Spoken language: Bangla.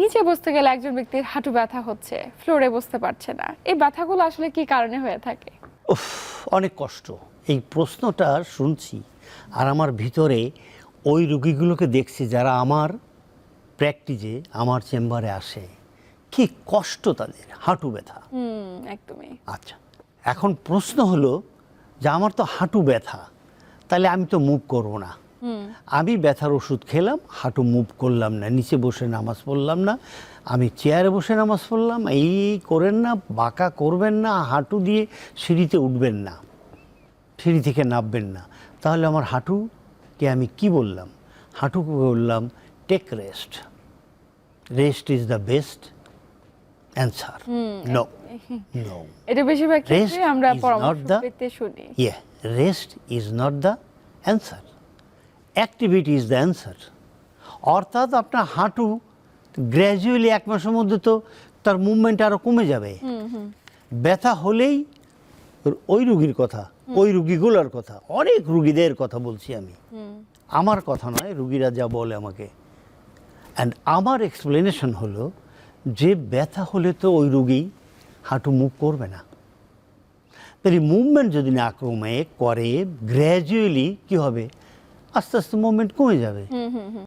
নিচে বসতে গেলে একজন ব্যক্তির হাঁটু ব্যথা হচ্ছে ফ্লোরে বসতে পারছে না। এই ব্যথাগুলো আসলে কি কারণে হয়ে থাকে? উফ অনেক কষ্ট। এই প্রশ্নটা শুনছি আর আমার ভিতরে ওই রুগীগুলোকে দেখছি যারা আমার প্র্যাকটিসে আমার চেম্বারে আসে। কি কষ্ট তাদের হাঁটু ব্যথা। হুম একদমই। আচ্ছা এখন প্রশ্ন হলো যে আমার তো হাঁটু ব্যথা তাহলে আমি তো মুভ করব না। আমি ব্যথার ওষুধ খেলাম হাঁটু মুভ করলাম না নিচে বসে নামাজ পড়লাম না আমি চেয়ারে বসে নামাজ পড়লাম এই করেন না বাঁকা করবেন না হাঁটু দিয়ে সিঁড়িতে উঠবেন না সিঁড়ি থেকে নামবেন না। তাহলে আমার হাঁটুকে আমি কি বললাম? হাঁটুকে বললাম take rest rest is the best answer no no এটা বেশিরভাগ ক্ষেত্রে আমরা পরামর্শ পেতে শুনি। Rest is not the answer. Activity is the answer অর্থাৎ আপনার হাঁটু গ্র্যাজুয়ালি এক মাসের মধ্যে তো তার মুভমেন্ট আরও কমে যাবে। ব্যথা হলেই ওই রুগীর কথা ওই রুগীগুলোর কথা অনেক রুগীদের কথা বলছি আমি। আমার কথা নয় রুগীরা যা বলে আমাকে। অ্যান্ড আমার এক্সপ্লেনেশন হলো যে ব্যথা হলে তো ওই রুগী হাঁটু মুভ করবে না। তাহলে মুভমেন্ট যদি না কমে করে গ্র্যাজুয়ালি কি হবে? আস্তে আস্তে মুভমেন্ট কমে যাবে।